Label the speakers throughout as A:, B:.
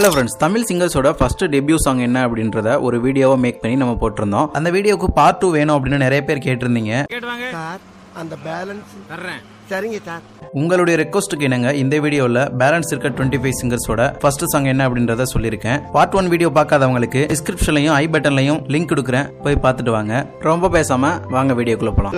A: Hello friends Tamil சிங்கர்ஸோட first debut song என்ன அப்படின்றத ஒரு வீடியோவை மேக் பண்ணி நம்ம போட்டிருந்தோம். அந்த வீடியோக்கு பார்ட் டூ வேணும் அப்படின்னு நிறைய பேர் கேட்டிருந்தீங்க.
B: சார் அந்த பேலன்ஸ் தர்றேன். சரிங்க சார்.
A: உங்களுடைய ரெக்வஸ்ட்டுக்கு என்னங்க இந்த வீடியோவில் பேலன்ஸ் இருக்க டுவெண்ட்டி ஃபைவ் சிங்கர்ஸோட ஃபர்ஸ்ட் சாங் என்ன அப்படின்றத சொல்லியிருக்கேன். பார்ட் ஒன் வீடியோ பார்க்காதவங்களுக்கு டிஸ்கிரிப்ஷன்லையும் ஐ பட்டன்லையும் லிங்க் கொடுக்குறேன். போய் பார்த்துட்டு வாங்க. ரொம்ப பேசாம வாங்க வீடியோக்குள்ள போலாம்.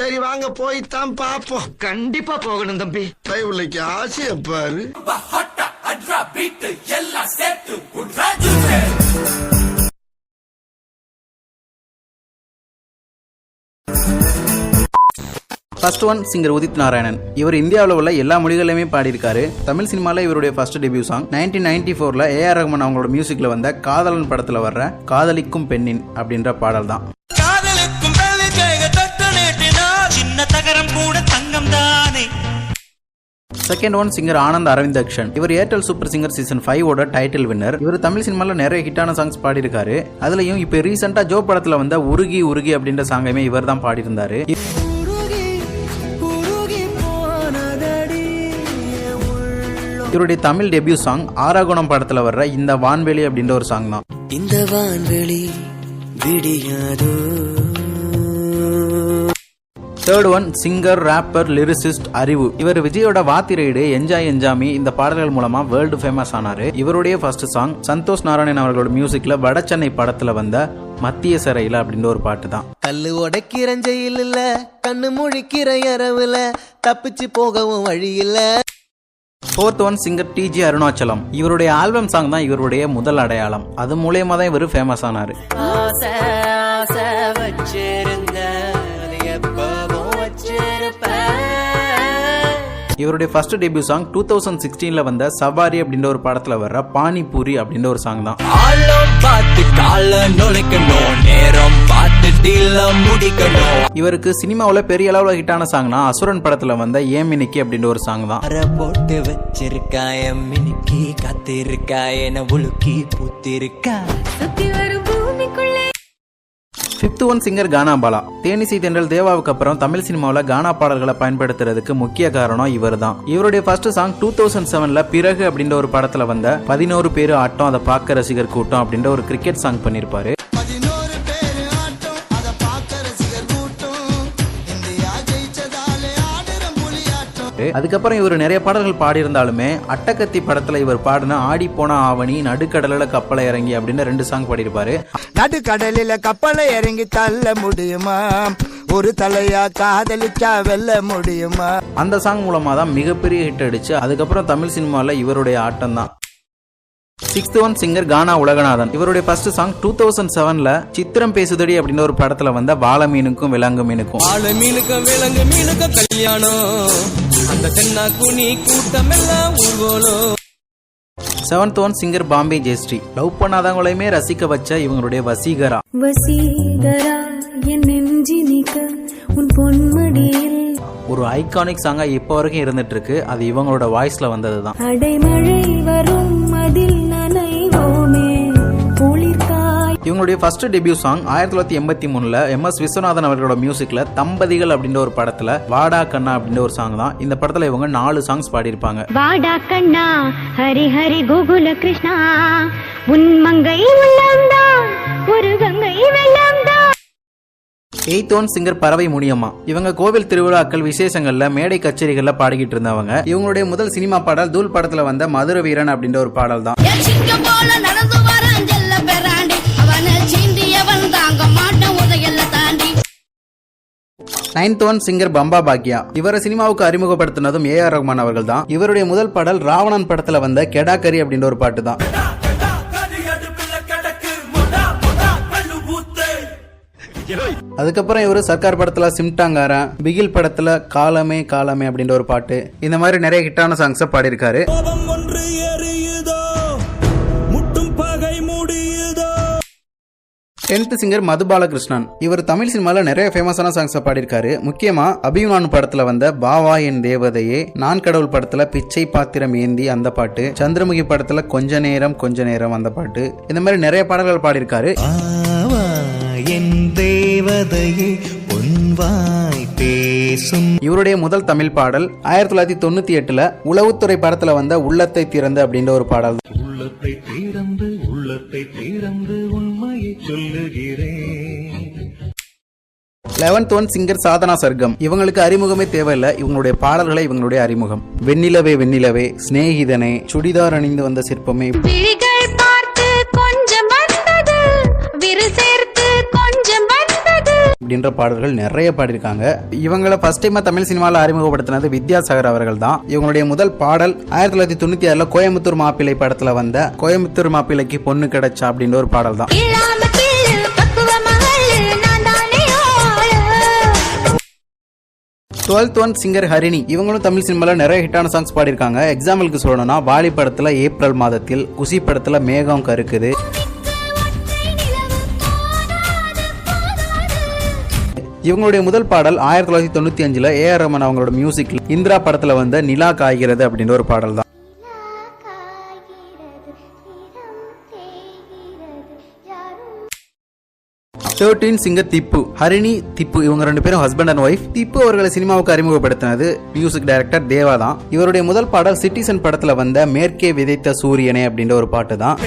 B: சரி வாங்க போய் தான் பாப்போம்
C: கண்டிப்பா போகணும் தம்பி.
B: பிள்ளைக்கு ஆசைய பாரு.
A: First one singer Udit Narayanan இவர் இந்தியாவில் உள்ள எல்லா மொழிகளையுமே பாடியிருக்காரு. தமிழ் சினிமாவில் இவருடைய first debut song nineteen ninety ஃபோரில் ஏஆர் ரஹ்மான் அவங்களோட மியூசிக்கில் வந்த காதலன் படத்தில் வர்ற காதலிக்கும் பெண்ணின் அப்படின்ற பாடல் தான் second one singer Anand Aravindakshan. இவர் Airtel super singer season five ஓட டைட்டில் வின்னர் இவர் தமிழ் சினிமாவில் நிறைய ஹிட்டான சாங்ஸ் பாடியிருக்காரு. அதுலயும் இப்போ ரீசெண்டா ஜோ படத்துல வந்த உருகி உருகி அப்படின்ற சாங்கையுமே இவர் தான் பாடியிருந்தாரு. இவருடைய தமிழ் டெபியூ சாங் ஆராகுணம் படத்துல வர்ற இந்த வான்வெளி அப்படின்ற ஒரு சாங் தான்.
D: இந்த வான்வெளி விடியாதோ?
A: Third one singer rapper lyricist Arivu. இவர் விஜயோட வாத்தி ரைடு என்ஜாய் என்ஜாமி இந்த பாடல்கள் மூலமா வேர்ல்டு ஃபேமஸ் ஆனாரு. இவருடைய ஃபர்ஸ்ட் சாங் சந்தோஷ் நாராயணன் அவர்களோட மியூசிக்ல வடசென்னை படத்துல வந்த மத்திய சிறையில அப்படின்ற ஒரு பாட்டு தான்.
D: கல்லு உடைக்கிற ஜெயில் இல்ல கண்ணு முழிக்கிற இரவுல தப்பிச்சு போகவும் வழி இல்ல
A: fourth one singer TG Arunachalam இவருடைய ஆல்பம் சாங் தான் இவருடைய முதல் அடையாளம். அது மூலியமா தான் இவர் ஃபேமஸ் ஆனாரு. இவருடைய first debut song two thousand சிக்ஸ்டீன்ல வந்த சவாரி அப்படின்ற ஒரு படத்துல வர்ற பானிபூரி அப்படின்ற ஒரு சாங் தான். இவருக்கு சினிமாவில் பெரிய அளவில் ஹிட்டான சாங்னா அசுரன் படத்துல வந்த ஏமினிக்கி அப்படின்ற ஒரு சாங் தான்.
D: போட்டு வச்சிருக்காய மினுக்கி காத்திருக்காய என உலுக்கி பூத்திருக்கா.
A: Fifth one singer Gana Bala தேனிசை தென்றல் தேவாவுக்கு அப்புறம் தமிழ் சினிமாவில் கானா பாடல்களை பயன்படுத்துறதுக்கு முக்கிய காரணம் இவர் தான் இவருடைய ஃபர்ஸ்ட் சாங் டூ தௌசண்ட் செவன்ல பிறகு அப்படின்ற ஒரு படத்துல வந்த பதினோரு பேர் ஆட்டம் அதை பார்க்க ரசிகர் கூட்டம் அப்படின்ற ஒரு கிரிக்கெட் சாங் பண்ணியிருப்பாரு
B: ஆட்டம்
A: அதுக்கப்புறம் இவர் நிறைய பாடல்கள் பாடியிருந்தாலுமே அட்டகத்தி படத்துல இவர் பாடின ஆடி போன ஆவணி நடுக்கடலில் கப்பலை இறங்கி அப்படின்னு ரெண்டு சாங் பாடியிருப்பாரு.
E: நடுக்கடலில கப்பலை இறங்கி தள்ள முடியுமா? ஒரு தலையா காதலிச்சா வெல்ல முடியுமா?
A: அந்த சாங் மூலமா தான் மிகப்பெரிய ஹிட் அடிச்சு அதுக்கப்புறம் தமிழ் சினிமாவில் இவருடைய ஆட்டம் தான். Sixth one singer Gana Ulaganathan. இவருடைய ஃபர்ஸ்ட் சாங் டூ தௌசண்ட் செவன்ல சித்திரம் பேசுதடி அப்படின்னு ஒரு படத்துல வந்த வாழ மீனுக்கும் விலங்கு மீனுக்கும்
F: ஆள மீனுக்க விலங்கு மீனுக்க கல்யாணம். அந்த தென்னா குனி கூட்டம் எல்லாம் ஊர்வலம்
A: seventh one singer Bombay Jayashri. Love பண்ணாதவங்களையுமே ரசிக்க வச்ச இவங்களுடைய வசீகரா.
G: வசீகரா என் நெஞ்சினிக்க உன் பொன்மடியில்.
A: ஒரு ஐகானிக் சாங்கா இப்போ வரைக்கும் இருந்துட்டு இருக்கு. அது இவங்களோட வாய்ஸ்ல வந்தது தான்
G: அடைமழை வரும் அதில்
A: இவங்களுடைய ஃபர்ஸ்ட் டெபியூ சாங் ஆயிரத்தி தொள்ளாயிரத்தி எண்பத்தி மூணுல எம் எஸ் விஸ்வநாதன் அவர்களோட மியூசிக்ல தம்பதிகள் அப்படின்ற ஒரு படத்துல வாடா கண்ணா அப்படின்ற ஒரு சாங் தான். இந்த படத்துல இவங்க நாலு சாங்ஸ் பாடியிருப்பாங்க.
H: வாடா கண்ணா ஹரி ஹரி கோகுல கிருஷ்ணா உன் மங்கை ஒரு கங்கை வெள்ளம்தான்
A: eighth one singer Paravai Muniyamma. இவங்க கோவில் திருவிழாக்கள் விசேஷங்கள்ல மேடை கச்சேரிகள்ல பாடிக்கிட்டு இருந்தவங்க. இவங்களுடைய முதல் சினிமா பாடல் தூள் படத்துல வந்த மதுர வீரன் அப்படின்ற ஒரு பாடல் தான். Ninth one singer Bamba Bakya. இவரை சினிமாவுக்கு அறிமுகப்படுத்தினதும் ஏ ஆர் ரஹ்மான் அவர்கள் தான் இவருடைய முதல் பாடல் ராவணன் படத்துல வந்த கெடாக்கரி அப்படின்ற ஒரு பாட்டு தான் அதுக்கப்புறம் இவர் சர்க்கார் படத்துல சிம்டாங்காரன் பிகில் படத்துல காலமே காலமே அப்படின்ற ஒரு பாட்டு. இந்த மாதிரி நிறைய ஹிட்டான சாங்ஸை பாடியிருக்காரு. Tenth singer Madhu Balakrishnan. இவர் தமிழ் சினிமாவில் நிறைய ஃபேமஸான சாங்ஸை பாடியிருக்காரு. முக்கியமா அபிமான் படத்துல வந்த பாவா என் தேவதையே நான் கடவுள் படத்துல பிச்சை பாத்திரம் ஏந்தி அந்த பாட்டு சந்திரமுகி படத்துல கொஞ்ச நேரம் கொஞ்ச நேரம் அந்த பாட்டு இந்த மாதிரி நிறைய பாடல்கள் பாடியிருக்காரு.
D: என் தேவதையே
C: வாய் பேசும்.
A: இவருடைய முதல் தமிழ் பாடல் ஆயிரத்தி தொள்ளாயிரத்தி தொண்ணூத்தி எட்டுல உளவுத்துறை படத்துல வந்த உள்ளத்தை திறந்து அப்படின்ற ஒரு பாடல்
C: உள்ளத்தை திறந்து உள்ளத்தை திறந்து உண்மையை சொல்லுகிறேன்.
A: Eleventh one singer Sadhana Sargam. இவங்களுக்கு அறிமுகமே தேவையில்லை. இவங்களுடைய பாடல்களை இவங்களுடைய அறிமுகம். வெண்ணிலவே வெண்ணிலவே சிநேகிதனே சுடிதார் அணிந்து வந்த சிற்பமே. அப்படின்ற பாடல்கள் நிறைய பாடியிருக்காங்க. இவங்களை ஃபர்ஸ்ட் டைமா தமிழ் சினிமாவில் அறிமுகப்படுத்தினது வித்யாசாகர் அவர்கள் தான் இவங்களுடைய முதல் பாடல் ஆயிரத்தி தொள்ளாயிரத்தி தொண்ணூத்தி ஆறுல கோயம்புத்தூர் மாப்பிள்ளை படத்துல வந்த கோயம்புத்தூர் மாப்பிள்ளைக்கு பொண்ணு கிடைச்சா அப்படின்ற ஒரு பாடல் தான் டுவெல்த் ஒன் சிங்கர் ஹரிணி இவங்களும் தமிழ் சினிமால நிறைய ஹிட்டான சாங்ஸ் பாடியிருக்காங்க. எக்ஸாம்பிளுக்கு சொல்லணும்னா வாலி படத்துல ஏப்ரல் மாதத்தில் குசி படத்துல மேகம் கருக்குது. இவங்களுடைய முதல் பாடல் ஆயிரத்தி தொள்ளாயிரத்தி தொண்ணூத்தி அஞ்சுல ஏ ஆர் ரமன் அவங்களோட மியூசிக்ல இந்திரா படத்துல வந்த நிலா காய்கிறது அப்படின்ற ஒரு பாடல் தான். தேர்ட்டீன் சிங்கர் திப்பு ஹரிணி திப்பு இவங்க ரெண்டு பேரும் ஹஸ்பண்ட் அண்ட் ஒய்ஃப் திப்பு அவர்களை சினிமாவுக்கு அறிமுகப்படுத்தினது மியூசிக் டைரக்டர் தேவா தான். இவருடைய முதல் பாடல் சிட்டிசன் படத்துல வந்த மேற்கே விதைத்த சூரியனே அப்படின்ற ஒரு பாட்டு தான்.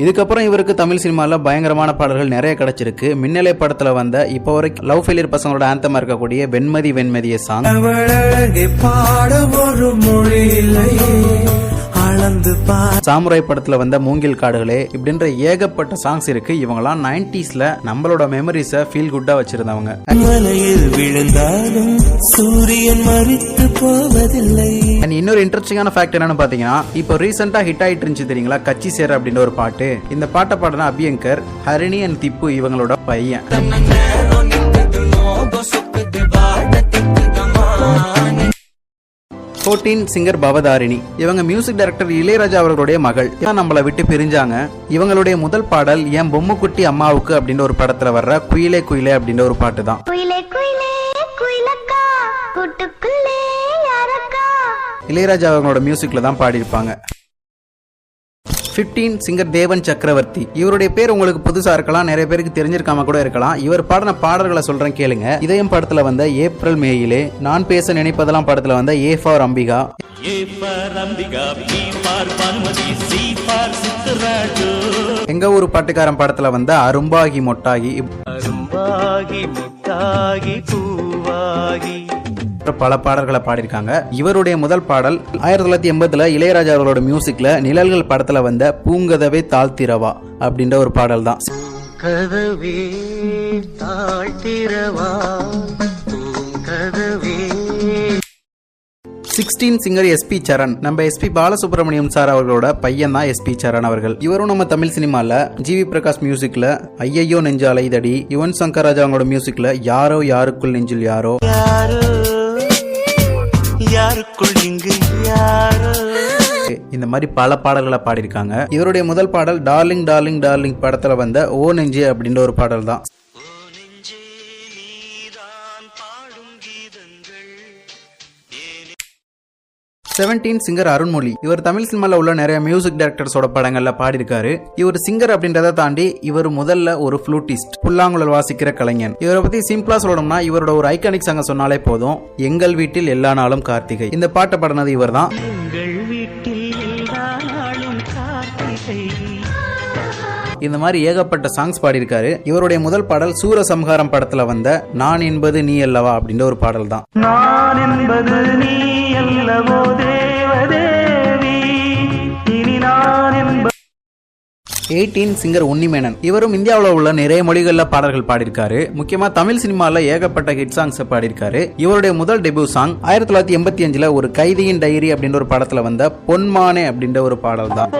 A: இதுக்கப்புறம் இவருக்கு தமிழ் சினிமாவில் பயங்கரமான பாடல்கள் நிறைய கிடைச்சிருக்கு. மின்னலை படத்தில் வந்த இப்போ வரைக்கும் லவ் ஃபெயிலியர் பசங்களோட ஆந்தமாக இருக்கக்கூடிய வெண்மதி வெண்மதிய சாங்
C: பாட ஒரு மொழி அளந்து
A: சாமுராய் படத்துல வந்த மூங்கில் காடுகளே இப்படின்ற ஏகப்பட்ட சாங்ஸ் இருக்கு. இவங்கலாம் நைன்டிஸ்ல நம்மளோட மெமரிஸை ஃபீல் குட்டா வச்சிருந்தவங்க.
C: மலையில் விழுந்தாலும் சூரியன் மறித்து போவதில்லை.
A: அண்ட் இன்னொரு இன்ட்ரெஸ்டிங்கான ஃபேக்ட் என்னன்னு பாத்தீங்கன்னா இப்போ ரீசெண்டா ஹிட் ஆயிட்டு இருந்துச்சு தெரியுங்களா? கச்சி சேர் அப்படின்ற ஒரு பாட்டு. இந்த பாட்டை பாடின அபியங்கர் ஹரிணி அண்ட் திப்பு இவங்களோட பையன். ஃபோர்டீன் சிங்கர் பவதாரிணி இவங்க மியூசிக் டைரக்டர் இளையராஜா அவர்களுடைய மகள். நம்மளை விட்டு பிரிஞ்சாங்க. இவங்களுடைய முதல் பாடல் என் பொம்முக்குட்டி அம்மாவுக்கு? அப்படின்ற ஒரு படத்துல வர்ற குயிலே குயிலே அப்படின்ற ஒரு பாட்டு தான். இளையராஜா அவங்களோட மியூசிக்ல தான் பாடியிருப்பாங்க. 15 சிங்கர் தேவன் சக்கரவர்த்தி இவருடைய பேர் உங்களுக்கு புதுசா இருக்கலாம் நிறைய பேருக்கு தெரிஞ்சிருக்காம கூட இருக்கலாம். இவர் பாடின பாடல்களை சொல்றேன் கேளுங்க. இதயம் படத்துல வந்த ஏப்ரல் மேயிலே நான் பேச நினைப்பதெல்லாம் படத்துல வந்த ஏ ஃபார் அம்பிகா. எங்க ஊர் பாட்டுக்காரன் படத்துல வந்த அரும்பாகி மொட்டாகி.
C: அரும்பாகி முட்டாகி பூவாகி
A: இப்ப பல பாடல்களை பாடியிருக்காங்க. இவருடைய முதல் பாடல் ஆயிரத்தி தொள்ளாயிரத்தி எண்பதுல இளையராஜா அவர்களோட மியூசிக்ல நிழல்கள் படத்துல வந்த பூங்கதவை தாழ்த்திரவா அப்படின்ற ஒரு பாடல் தான்.
C: கதவே தாழ்த்திரவா பூங்கதவே.
A: சிக்ஸ்டீன் சிங்கர் எஸ்பி சரண் நம்ம எஸ்பி பாலசுப்ரமணியம் சார் அவர்களோட பையன் தான் எஸ்பி சரண் அவர்கள். இவரும் நம்ம தமிழ் சினிமால ஜிவி பிரகாஷ் மியூசிக்ல ஐயையோ நெஞ்சு அலைதடி யுவன் சங்கர் ராஜா அவங்களோட மியூசிக்ல யாரோ யாருக்குள் நெஞ்சில் யாரோ.
C: யாரோ யாருக்குள் இங்கு யாரோ?
A: இந்த மாதிரி பல பாடல்களை பாடியிருக்காங்க. இவருடைய முதல் பாடல் டார்லிங் டார்லிங் டார்லிங் படத்துல வந்த oh, ஓ நெஞ்சு அப்படின்ற ஒரு பாடல் தான் செவன்டீன் சிங்கர் அருண்மொழி இவர் தமிழ் சினிமாவில் உள்ள நிறைய மியூசிக் டைரக்டர்ஸோட படங்கள்ல பாடியிருக்காரு. இவர் சிங்கர் அப்படின்றத தாண்டி இவர் முதல்ல ஒரு ஃப்ளூட்டிஸ்ட் புல்லாங்குழல் வாசிக்கிற கலைஞன். இவரை பத்தி சிம்பிளா சொல்லணும்னா இவரோட ஒரு ஐக்கானிக் சங்கம் சொன்னாலே போதும். எங்கள் வீட்டில் எல்லா நாளும் கார்த்திகை. இந்த பாட்டை பாடினது இவர் தான் இந்த மாதிரி ஏகப்பட்ட சாங்ஸ் பாடியிருக்காரு. இவருடைய முதல் பாடல் சூரசம்ஹாரம் படத்துல வந்த நான் என்பது நீ அல்லவா அப்படின்ற ஒரு பாடல் தான்
C: நான் என்பது நீ அல்லவோ தேவதேவி. இனி நான் என்பது
A: எயிட்டீன் சிங்கர் உன்னிமேனன். இவரும் இந்தியாவில் உள்ள நிறைய மொழிகளில் பாடல்கள் பாடியிருக்காரு. முக்கியமா தமிழ் சினிமாவில் ஏகப்பட்ட ஹிட் சாங்ஸ் பாடியிருக்காரு. இவருடைய முதல் டெபியூ சாங் ஆயிரத்தி தொள்ளாயிரத்தி எண்பத்தி அஞ்சுல ஒரு கைதியின் டைரி அப்படின்ற ஒரு படத்துல வந்த பொன்மானே அப்படின்ற ஒரு பாடல் தான்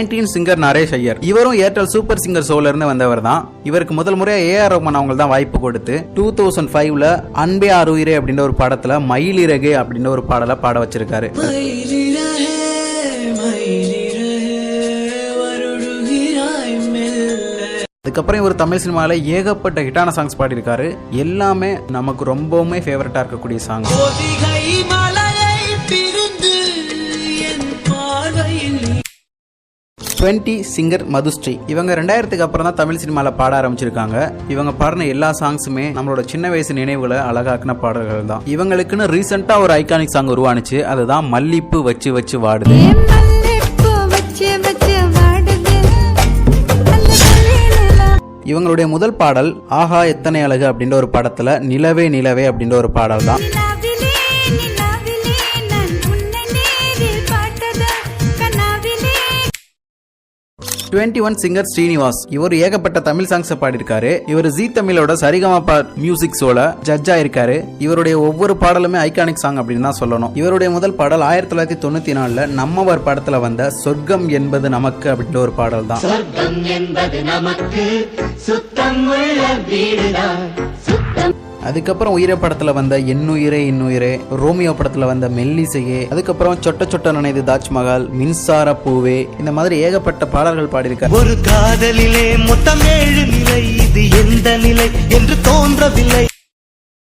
A: நைன்டீன் சிங்கர் நரேஷ் ஐயர். இவரும் ஏர்டெல் சூப்பர் சிங்கர் ஷோல இருந்து வந்தவர் தான். இவருக்கு முதல் முறையா ஏஆர் ரஹ்மான் அவங்க தான் வாய்ப்பு கொடுத்து டூ தௌசண்ட் ஃபைவ்ல அன்பே அருயிரே அப்படின்ற ஒரு படத்துல மயிலிறகு அப்படின்ற ஒரு பாடலை பாட வச்சிருக்காரு. அதுக்கப்புறம் இவர் தமிழ் சினிமாவில் ஏகப்பட்ட ஹிட்டான சாங்ஸ் பாடியிருக்காரு. எல்லாமே நமக்கு ரொம்பவுமே ஃபேவரட்டாக இருக்கக்கூடிய சாங்ஸ் டுவெண்ட்டி சிங்கர் மதுஸ்ரீ. இவங்க ரெண்டாயிரத்துக்கு அப்புறம் தான் தமிழ் சினிமாவில் பாட ஆரம்பிச்சிருக்காங்க. இவங்க பாடின எல்லா சாங்ஸுமே நம்மளோட சின்ன வயசு நினைவுகளை அழகாக்குன பாடல்கள் தான். இவங்களுக்குன்னு ரீசெண்டாக ஒரு ஐகானிக் சாங் உருவானுச்சு. அதுதான் மல்லிப்பு வச்சு வச்சு வாடுது. இவங்களுடைய முதல் பாடல் ஆஹா எத்தனை அழகு அப்படின்ற ஒரு படத்துல நிலவே நிலவே அப்படின்ற ஒரு பாடல் தான் டுவெண்ட்டி ஒன் சிங்கர் ஸ்ரீனிவாஸ். இவர் ஏகப்பட்ட தமிழ் சாங்ஸை பாடியிருக்காரு. இவர் ஜி தமிழோட சரிகமபா மியூசிக் ஷோல ஜட்ஜ் ஆயிருக்காரு. இவருடைய ஒவ்வொரு பாடலுமே ஐகானிக் சாங் அப்படின்னு தான் சொல்லணும். இவருடைய முதல் பாடல் ஆயிரத்தி தொள்ளாயிரத்தி தொண்ணூத்தி நாலுல நம்மவர் படத்துல வந்த சொர்க்கம் என்பது நமக்கு அப்படின்ற ஒரு பாடல் தான். அதுக்கப்புறம் உயிரை படத்துல வந்த எண்ணுயிரே இன்னுயிரே ரோமியோ படத்துல வந்த மெல்லிசையே அதுக்கப்புறம் சொட்ட சொட்ட நினைது தாஜ்மஹால் மின்சார பூவே இந்த மாதிரி ஏகப்பட்ட பாடல்கள் பாடியிருக்காரு.
C: ஒரு காதலிலே மொத்தம் ஏழு நிலை இது எந்த நிலை என்று தோன்றவில்லை.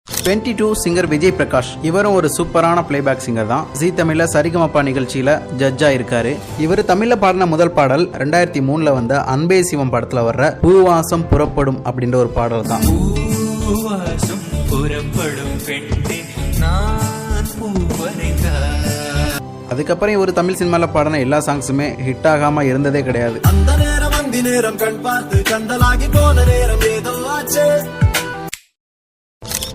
A: Twenty two singer Vijay Prakash இவரும் ஒரு சூப்பரான பிளேபேக் சிங்கர் தான். ஜி தமிழ்ல சரிகமப்பா நிகழ்ச்சியில ஜட்ஜா இருக்காரு இவர் தமிழ்ல பாடின முதல் பாடல் ரெண்டாயிரத்தி மூணுல வந்த அன்பே சிவம் படத்துல வர்ற பூவாசம் புறப்படும் அப்படின்ற ஒரு பாடல் தான்
C: பூவாசம் புறப்படும் பெண்ணே நான் பூவரைந்தார்
A: அதுக்கப்புறம் இவர் தமிழ் சினிமால பாடின எல்லா சாங்ஸுமே ஹிட் ஆகாம இருந்ததே கிடையாது.
B: அந்த நேரம் அந்தி நேரம் கண் பார்த்து கந்தலாகி போன நேரம் ஏதோ ஆச்சு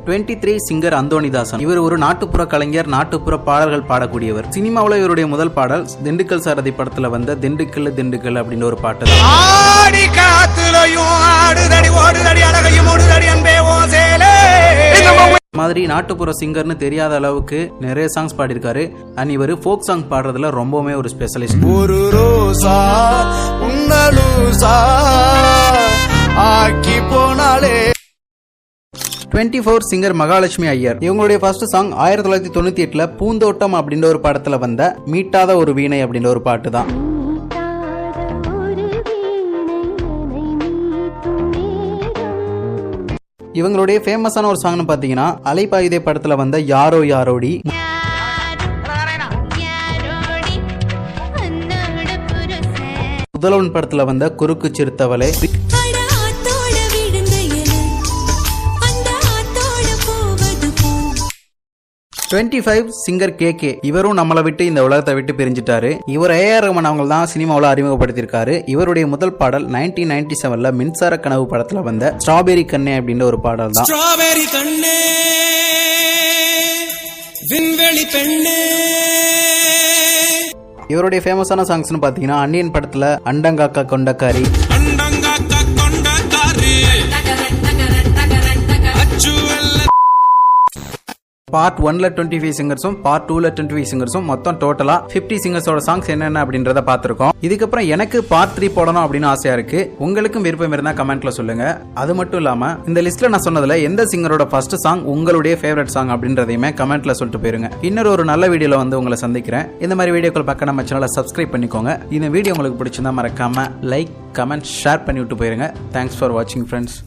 A: டுவெண்ட்டி த்ரீ சிங்கர் அந்தோணிதாசன். இவர் ஒரு நாட்டுப்புற கலைஞர் நாட்டுப்புற பாடல்கள் பாடக்கூடியவர். சினிமாவில் இவருடைய முதல் பாடல் திண்டுக்கல் சாரதி படத்துல வந்த திண்டுக்கல் திண்டுக்கல் அப்படின்ற ஒரு பாட்டு தான்
E: ஆடி காத்துலையும் ஆடுதடி ஓடுதடி அழகையும் ஓடுதடி அன்பே ஓ சேலே.
A: மாதிரி நாட்டுப்புற சிங்கர்னு தெரியாத அளவுக்கு நிறைய சாங்ஸ் பாடியிருக்காரு. அண்ட் இவர் ஃபோக் சாங் பாடுறதுல ரொம்பவுமே ஒரு ஸ்பெஷலிஸ்ட்
E: ஒரு ரோசா உன்னலூசா ஆக்கி போனாலே.
A: Twenty four singer Mahalakshmi Iyer. இவங்களுடைய ஃபர்ஸ்ட் சாங் ஆயிரத்தி தொள்ளாயிரத்தி தொண்ணூத்தி எட்டுல பூந்தோட்டம் அப்படின்ற ஒரு படத்துல வந்த மீட்டாத ஒரு வீணை அப்படின்ற ஒரு பாட்டு தான் இவங்களுடைய ஃபேமஸான ஒரு சாங்னு பாத்தீங்கன்னா அலைப்பாயுதே படத்துல வந்த யாரோ யாரோடி. முதல்வன் படத்துல வந்த குறுக்கு சிறுத்தவளே. Twenty five singer K K இவரும் நம்மளை விட்டு இந்த உலகத்தை விட்டு பிரிஞ்சிட்டாரு. இவர் ஏஆர் ரமன் அவங்க தான் சினிமாவில் அறிமுகப்படுத்தியிருக்காரு. இவருடைய முதல் பாடல் நைன்டீன் நைன்டி செவன்ல மின்சார கனவு படத்துல வந்த ஸ்ட்ராபெரி கண்ணே அப்படின்ற ஒரு பாடல் தான்.
F: ஸ்ட்ராபெரி கண்ணே விண்வெளி பெண்ணே.
A: இவருடைய ஃபேமஸான சாங்ஸ்னு பார்த்தீங்கன்னா அன்னியன் படத்துல அண்டங்காக்கா கொண்டக்காரி. பார்ட் ஒன்ல டுவெண்ட்டி ஃபைவ் சிங்கர்ஸும் பார்ட் டூல டுவெண்ட்டி ஃபைவ் சிங்கர்ஸும் மொத்தம் டோட்டலா ஃபிஃப்டி சிங்கர்ஸோட சாங்ஸ் என்னென்ன அப்படின்றத பார்த்துருக்கோம். இதுக்கப்புறம் எனக்கு பார்ட் த்ரீ போடணும் அப்படின்னு ஆசையா இருக்கு. உங்களுக்கும் விருப்பம் இருந்தா கமெண்ட்ல சொல்லுங்க. அது மட்டும் இல்லாம இந்த லிஸ்ட்ல நான் சொன்னதுல எந்த சிங்கரோட ஃபர்ஸ்ட் சாங் உங்களுடைய ஃபேவரட் சாங் அப்படின்றதையுமே கமெண்ட்ல சொல்லிட்டு போயிருங்க. இன்னொரு ஒரு நல்ல வீடியோல வந்து உங்களை சந்திக்கிறேன். இந்த மாதிரி வீடியோக்கள் பக்கம் நம்ம சேனலை சப்ஸ்கிரைப் பண்ணிக்கோங்க. இந்த வீடியோ உங்களுக்கு பிடிச்சிருந்தா மறக்காம லைக் கமெண்ட் ஷேர் பண்ணி விட்டு போயிருங்க. தேங்க்ஸ் ஃபார் வாட்சிங் ஃப்ரெண்ட்ஸ்